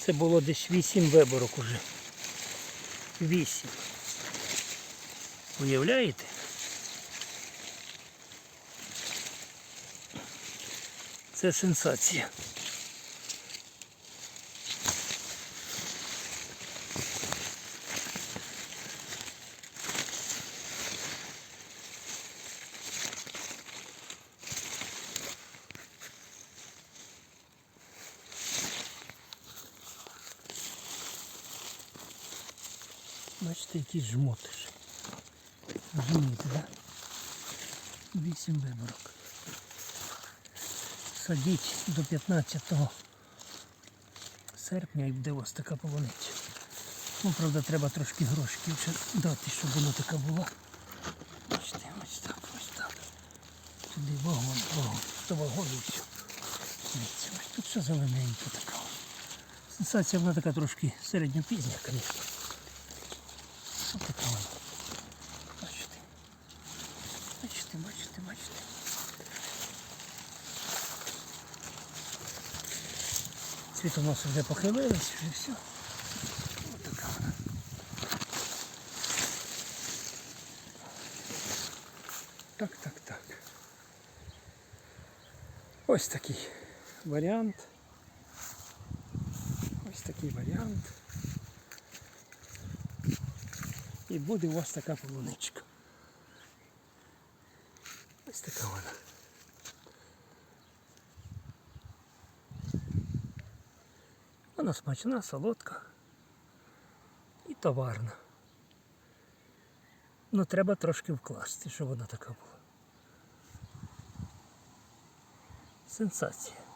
Це було десь 8 виборок уже. 8. Уявляєте? Це сенсація. Бачите, який жмотиш. Розумієте, так? Вісім виборок. Садіть до 15 серпня і буде вас така полуниця. Ну, правда, треба трошки грошиків ще дати, щоб воно така була. Бачите, ось так, ось так. Туди вагон, вагон, до вагону і все. Дивіться, ось тут все зелененьке така. Сенсація вона така трошки середньопізня, звісно. Ось така вона. Бачите. Бачите, бачите, бачите. Цвітоноси вже похилились, вже все. Ось така вона. Так, так, так. Ось такий варіант. Ось такий варіант. І буде у вас така полуничка. Ось така вона. Вона смачна, солодка і товарна. Ну треба трошки вкласти, щоб вона така була. Сенсація.